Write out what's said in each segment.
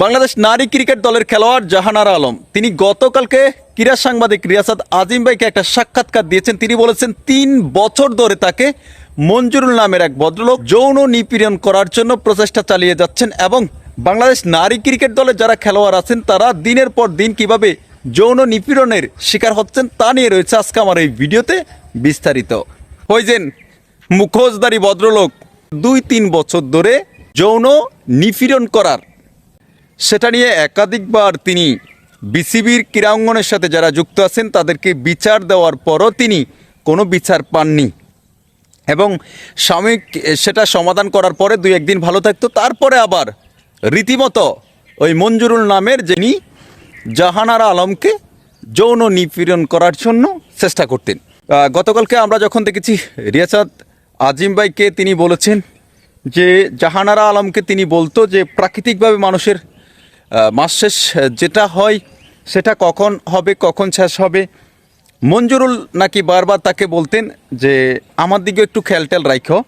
বাংলাদেশ নারী ক্রিকেট দলের খেলোয়াড় জাহানারা আলম। তিনি গতকালকে ক্রীড়া সাংবাদিক রিয়াসাদ আজিম ভাইকে একটা সাক্ষাৎকার দিয়েছেন। তিনি বলেছেন, তিন বছর ধরে তাকে মঞ্জুরুল নামের এক ভদ্রলোক যৌন নিপীড়ন করার জন্য প্রচেষ্টা চালিয়ে যাচ্ছেন এবং বাংলাদেশ নারী ক্রিকেট দলের যারা খেলোয়াড় আছেন, তারা দিনের পর দিন কীভাবে যৌন নিপীড়নের শিকার হচ্ছেন তা নিয়ে রয়েছে আজকে আমার এই ভিডিওতে বিস্তারিত। হইজেন মুখোশধারী ভদ্রলোক দুই তিন বছর ধরে যৌন নিপীড়ন করার সেটা নিয়ে একাধিকবার তিনি বিসিবির ক্রীড়াঙ্গনের সাথে যারা যুক্ত আছেন, তাদেরকে বিচার দেওয়ার পরও তিনি কোনো বিচার পাননি। এবং সাময়িক, সেটা সমাধান করার পরে দুই একদিন ভালো থাকতো। তারপরে আবার রীতিমতো ওই মঞ্জুরুল নামের যিনি জাহানারা আলমকে যৌন নিপীড়ন করার জন্য চেষ্টা করতেন। গতকালকে আমরা যখন দেখেছি, রিয়াসাদ আজিম ভাইকে তিনি বলেছেন যে, জাহানারা আলমকে তিনি বলতো যে, প্রাকৃতিকভাবে মানুষের মাস শেষ, যেটা হয় সেটা কখন হবে, কখন শেষ হবে? মঞ্জুরুল নাকি বারবার তাকে বলতেন যে, আমার দিকে একটু খেয়াল টেল রাখো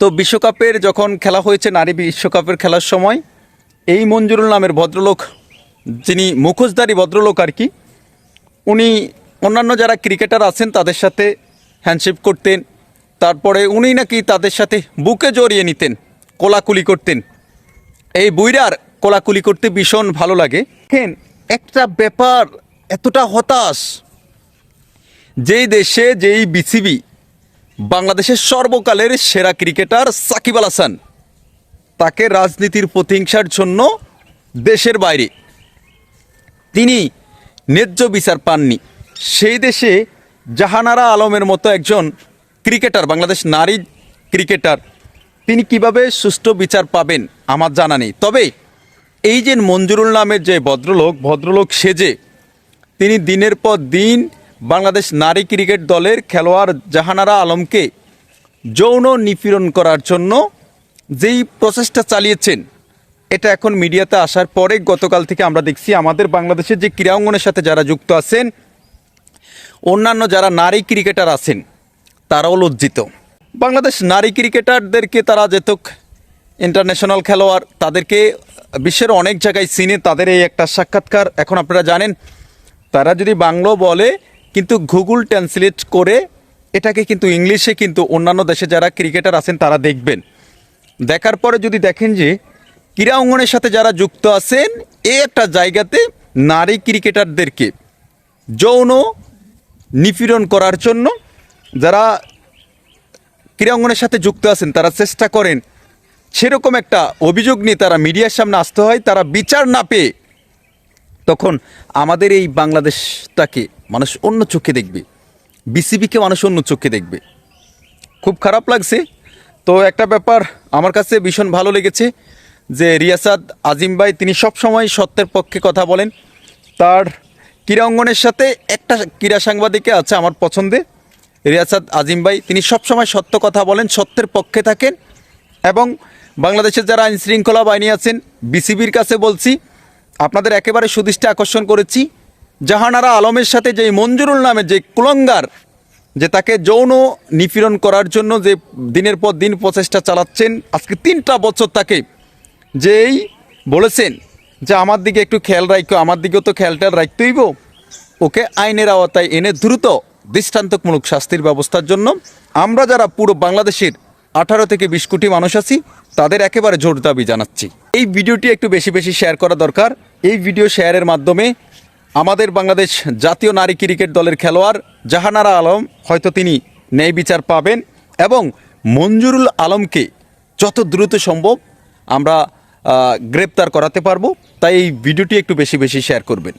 তো বিশ্বকাপের যখন খেলা হয়েছে, নারী বিশ্বকাপের খেলার সময়, এই মঞ্জুরুল নামের ভদ্রলোক, যিনি মুখোশধারী ভদ্রলোক আর কি, উনি অন্যান্য যারা ক্রিকেটার আছেন, তাদের সাথে হ্যান্ডশেপ করতেন। তারপরে উনি নাকি তাদের সাথে বুকে জড়িয়ে নিতেন, কোলাকুলি করতেন। এই বুইরার কোলাকুলি করতে ভীষণ ভালো লাগে। দেখেন, একটা ব্যাপার এতটা হতাশ। যেই দেশে, যেই বিসিবি বাংলাদেশের সর্বকালের সেরা ক্রিকেটার সাকিব আল হাসান, তাকে রাজনীতির প্রতিহিংসার জন্য দেশের বাইরে। তিনি ন্যায্য বিচার পাননি। সেই দেশে জাহানারা আলমের মতো একজন ক্রিকেটার, বাংলাদেশ নারী ক্রিকেটার, তিনি কীভাবে সুষ্ঠু বিচার পাবেন আমার জানা নেই। তবে এই যে মঞ্জুরুল নামের যে ভদ্রলোক ভদ্রলোক সেজে তিনি দিনের পর দিন বাংলাদেশ নারী ক্রিকেট দলের খেলোয়াড় জাহানারা আলমকে যৌন নিপীড়ন করার জন্য যেই প্রচেষ্টা চালিয়েছেন, এটা এখন মিডিয়াতে আসার পরে গতকাল থেকে আমরা দেখছি আমাদের বাংলাদেশের যে ক্রীড়াঙ্গনের সাথে যারা যুক্ত আছেন, অন্যান্য যারা নারী ক্রিকেটার আছেন, তারাও লজ্জিত। বাংলাদেশ নারী ক্রিকেটারদেরকে তারা যেতক ইন্টারন্যাশনাল খেলোয়াড়, তাদেরকে বিশ্বের অনেক জায়গায় চিনে তাদের এই একটা সাক্ষাৎকার। এখন আপনারা জানেন, তারা যদি বাংলো বলে, কিন্তু গুগল ট্রান্সলেট করে, এটাকে কিন্তু ইংলিশে কিন্তু অন্যান্য দেশে যারা ক্রিকেটার আছেন তারা দেখবেন। দেখার পরে যদি দেখেন যে, ক্রীড়া অঙ্গনের সাথে যারা যুক্ত আছেন, এই একটা জায়গাতে নারী ক্রিকেটারদেরকে যৌন নিপীড়ন করার জন্য যারা ক্রীড়াঙ্গনের সাথে যুক্ত আছেন, তারা চেষ্টা করেন সেরকম একটা অভিযোগ নিয়ে তারা মিডিয়ার সামনে আসতে হয়, তারা বিচার না পেয়ে তখন আমাদের এই বাংলাদেশটাকে মানুষ অন্য চোখে দেখবে, বিসিবিকে মানুষ অন্য চোখে দেখবে। খুব খারাপ লাগছে। তো একটা ব্যাপার আমার কাছে ভীষণ ভালো লেগেছে যে রিয়াসাদ আজিম ভাই, তিনি সবসময় সত্যের পক্ষে কথা বলেন। তার ক্রীড়া অঙ্গনের সাথে একটা ক্রীড়া সাংবাদিকে আছে আমার পছন্দে, রিয়াসাদ আজিম ভাই। তিনি সবসময় সত্য কথা বলেন, সত্যের পক্ষে থাকেন। এবং বাংলাদেশের যারা আইন শৃঙ্খলা বাহিনী আছেন, বিসিবির কাছে বলছি, আপনাদের একেবারে সুদৃষ্টি আকর্ষণ করেছি। জাহানারা আলমের সাথে যে মঞ্জুরুল নামে যে কুলঙ্গার, যে তাকে যৌন নিপীড়ন করার জন্য যে দিনের পর দিন প্রচেষ্টা চালাচ্ছেন, আজকে তিনটা বছর তাকে যেই বলেছেন যে, আমার দিকে একটু খেয়াল রাখো আমার দিকেও তো খেয়াল টেয়াল রাখতেইব ওকে আইনের আওতায় এনে দ্রুত দৃষ্টান্তমূলক শাস্তির ব্যবস্থার জন্য আমরা যারা পুরো বাংলাদেশের আঠারো থেকে বিশ কোটি মানুষ আছি, তাদের একেবারে জোর দাবি জানাচ্ছি। এই ভিডিওটি একটু বেশি বেশি শেয়ার করা দরকার। এই ভিডিও শেয়ারের মাধ্যমে আমাদের বাংলাদেশ জাতীয় নারী ক্রিকেট দলের খেলোয়াড় জাহানারা আলম, হয়তো তিনি ন্যায় বিচার পাবেন এবং মঞ্জুরুল আলমকে যত দ্রুত সম্ভব আমরা গ্রেপ্তার করাতে পারব। তাই এই ভিডিওটি একটু বেশি বেশি শেয়ার করবেন।